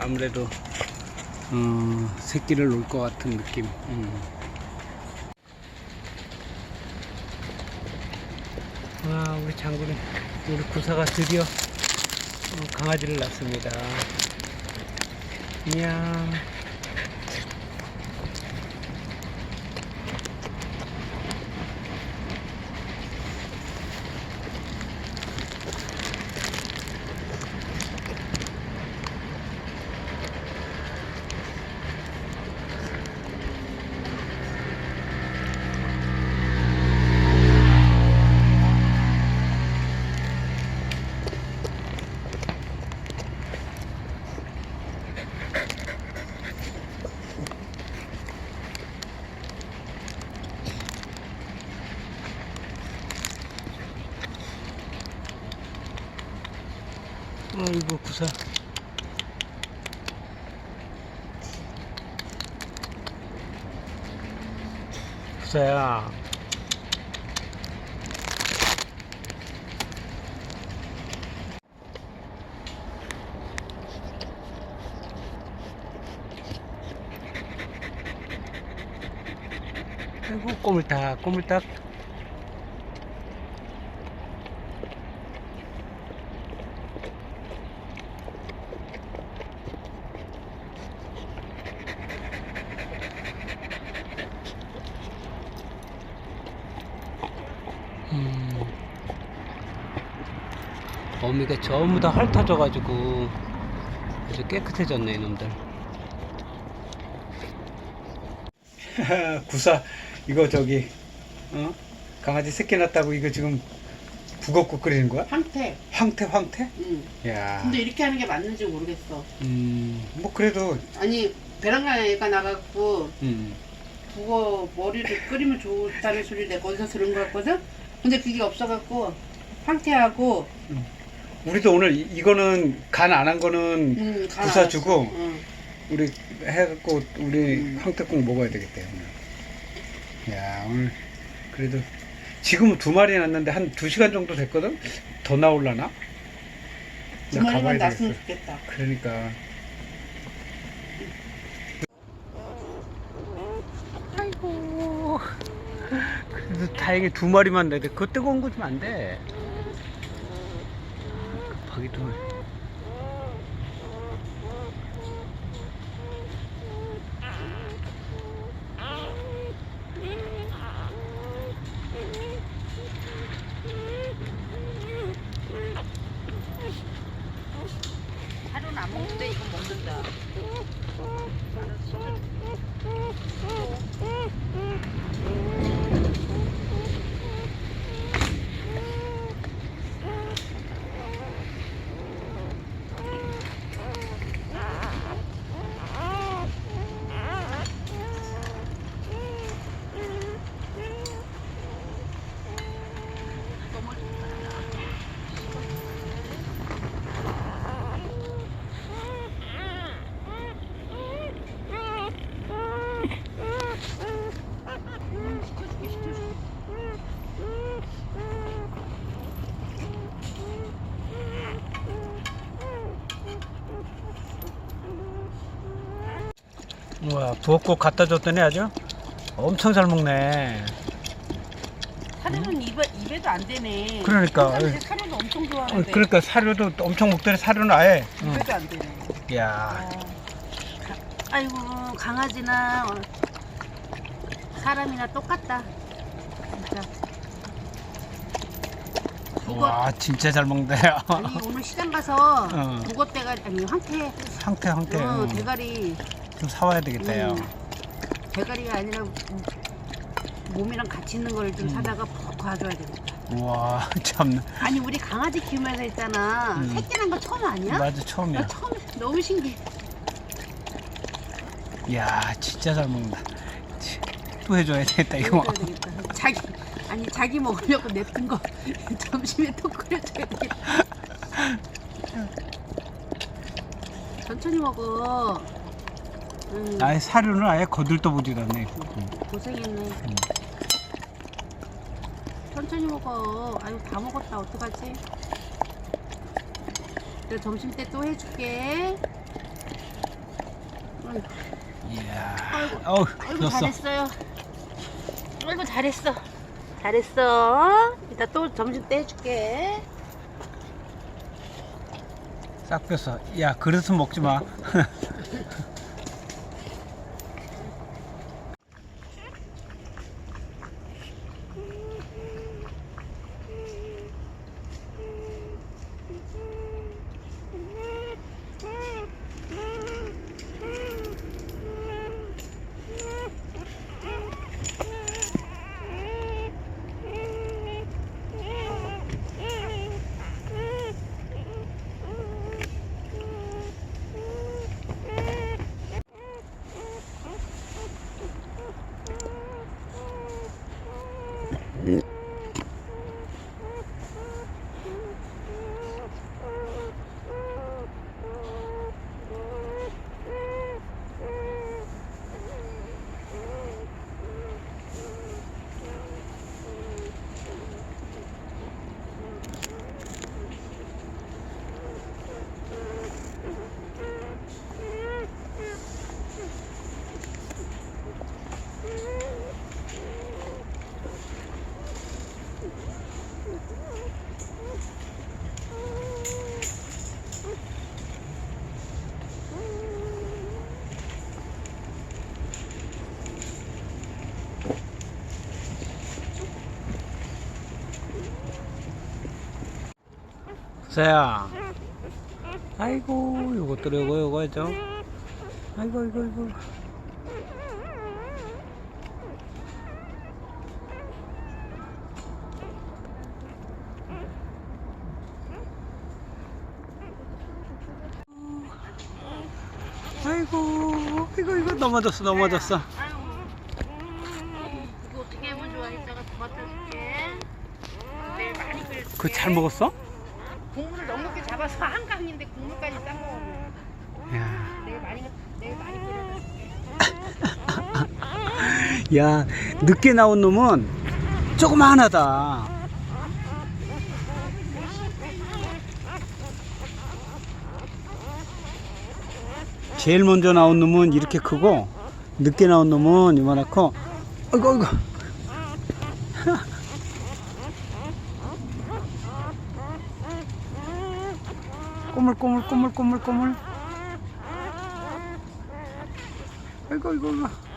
아무래도 어, 새끼를 놓을 것 같은 느낌. 음. 와 우리 장군이 우리 구사가 드디어 어, 강아지를 낳습니다. 이야. 아이고 구사. 구사야. 아이고 꼬물딱 꼬물딱. 어미가 전부 다 핥아져가지고 아주 깨끗해졌네 이놈들 구사 이거 저기 어? 강아지 새끼 낳았다고 이거 지금 북엇국 끓이는 거야? 황태. 황태 황태? 응. 야, 근데 이렇게 하는 게 맞는지 모르겠어. 음, 뭐 그래도 아니 베란다에가 나가고 음, 북어 머리를 끓이면 좋다는 소리를 내가 어디서 들은 거 같거든? 근데 그게 없어갖고 황태하고 우리도 오늘 이- 이거는 간 안 한 거는 음, 간 부사 알았어. 주고 응. 우리 해갖고 우리 음. 황태국 먹어야 되겠다 오늘. 야 오늘 그래도 지금 은 두 마리 났는데 한 두 시간 정도 됐거든. 더 나올라나? 두나 마리만 가봐야 났으면 되겠어. 좋겠다. 그러니까 아이고 그래도 다행히 두 마리만 내대 그거 뜨거운 거 주면 안 돼. 급하기 우와 부엌국 갖다 줬더니 아주 엄청 잘 먹네. 사료는 입에, 입에도 안 되네. 그러니까. 평상시에 사료도 엄청 어, 좋아하는데 그러니까 사료도 엄청 먹더니 사료는 아예. 응. 입에도 안 되네. 야. 아이고 강아지나 어, 사람이나 똑같다. 진짜. 이거 와 진짜 잘 먹는다. 아니 오늘 시장 가서 어. 북어 대가리 아니 황태 황태 황태. 어, 응. 대가리 좀 사와야 되겠다요. 음, 대가리가 아니라 음, 몸이랑 같이 있는 걸좀 음. 사다가 퍽 가져야 되겠다. 우와 참 아니 우리 강아지 키우면서 있잖아. 음. 새끼 난 거 처음 아니야? 맞아 처음이야. 나 처음 너무 신기해. 야 진짜 잘 먹는다. 치, 또 해줘야 되겠다 이거. 먹어야 되겠다. 자기 아니 자기 먹으려고 냅둔 거 점심에 또 끓여줘야 되겠다. 천천히 먹어. 응, 아예 사료는 아예 거들떠 보질 않네. 응. 고생했네. 천천히 먹어. 아유 다 먹었다. 어떡하지? 내가 점심 때 또 해줄게. 이야. 아이고, 어우, 아이고. 잘했어요. 아이고 잘했어. 잘했어. 이따 또 점심 때 해줄게. 싹 뺐어. 야, 그릇은 먹지 마. 서야. 아이고, 요것들 요거 요거죠. 아이고, 아이고, 아이고. 아이고, 이거 이거 넘어졌어, 넘어졌어. 이거 어떻게 좋아? 이따가 토마토 줄게. 내일 많이 끓여. 그거 잘 먹었어? 잡아서 한강인데 국물까지. 야. 내일 많이 내일 많이 끓여. 야, 늦게 나온 놈은 조그만하다. 제일 먼저 나온 놈은 이렇게 크고, 늦게 나온 놈은 이만하고, 아이고, 아이고. 꼬물꼬물, 꼬물꼬물, 꼬물. 아이고, 아이고, 아이고.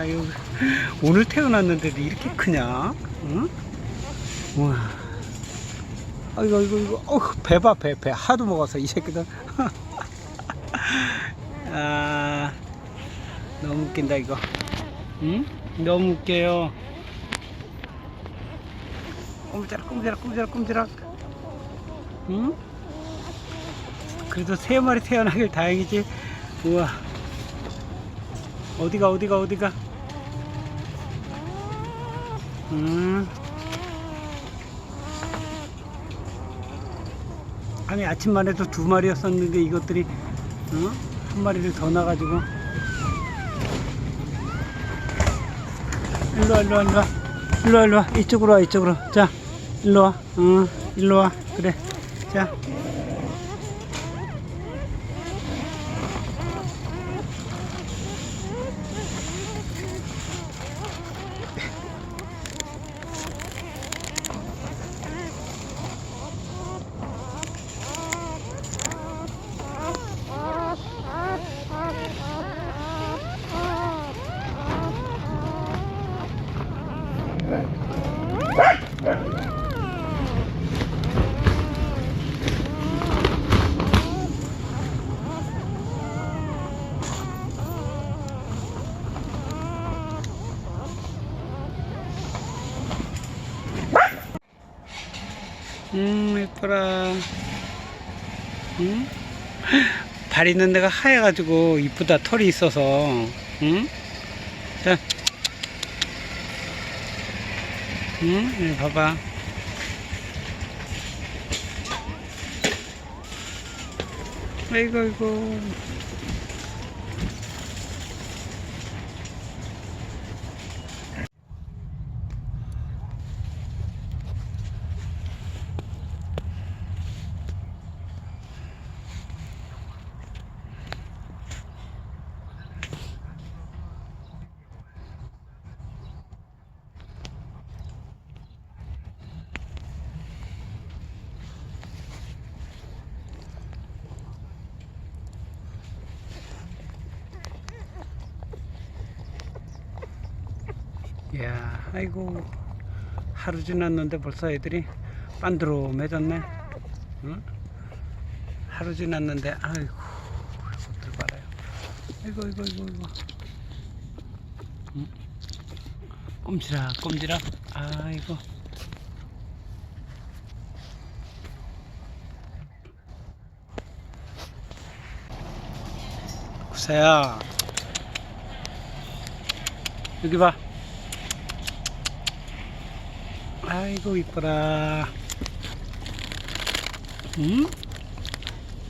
우와, 이거 오늘 태어났는데도 이렇게 크냐? 응? 우와. 아이고, 아이고, 이거, 어휴, 배 봐, 배, 배. 하도 먹어서 이 새끼들. 아, 너무 웃긴다, 이거. 응? 너무 웃겨요. 꼼지락, 꼼지락, 꼼지락, 꼼지락. 응? 그래도 세 마리 태어나길 다행이지. 우와. 어디가 어디가 어디가 음. 아니 아침만 해도 두 마리였었는데 이것들이 어? 한 마리를 더 나가지고. 일로와 일로와 일로와. 일로와 일로와. 이쪽으로 와 이쪽으로. 자 일로와. 어 일로와. 그래. 자 봐라. 응? 발 있는 데가 하얘가지고 이쁘다. 털이 있어서. 응? 자. 응? 네, 봐봐. 아이고, 아이고. 이야, 아이고. 하루 지났는데 벌써 애들이 빤드로매졌네. 응? 하루 지났는데, 아이고. 이것들 봐라요. 아이고, 아이고, 아이고, 아이고. 응? 꼼지락, 꼼지락. 아이고. 구사야. 여기 봐. 아이고 이뻐라. 응?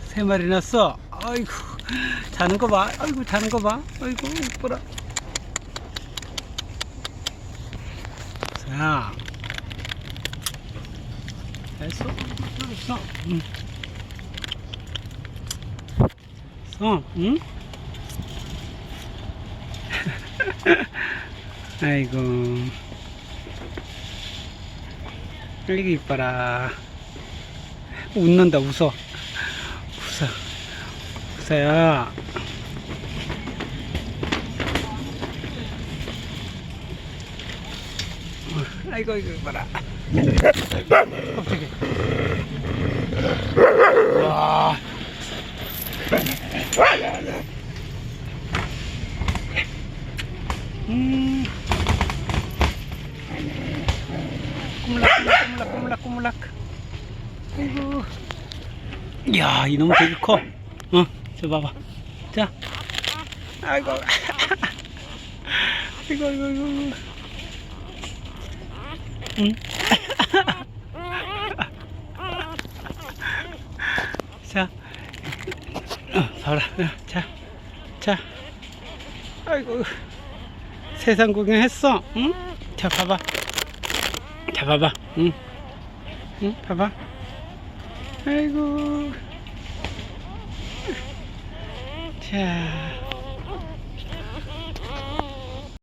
세 마리 났어. 아이고 자는 거 봐. 아이고 자는 거 봐. 아이고 이뻐라. 자. 됐어? 됐어. 응. 어, 응? 아이고. 아이고 이뻐라. 웃는다 웃어. 웃어. 웃어야. 아이고 이거 이뻐라. 깜짝이야. 와. 음. 꼬물락, 꼬물락, 꼬물락, 꼬물락. 아이고. 이야, 이놈 되게 커. 어, 저 봐봐. 자. 아이고. 아이고, 아이고, 아이고. 응? 자. 어, 봐라. 어, 자. 자. 아이고. 세상 구경했어. 응? 자, 봐봐. 자, 봐봐. 응. 응, 봐봐. 아이고. 자.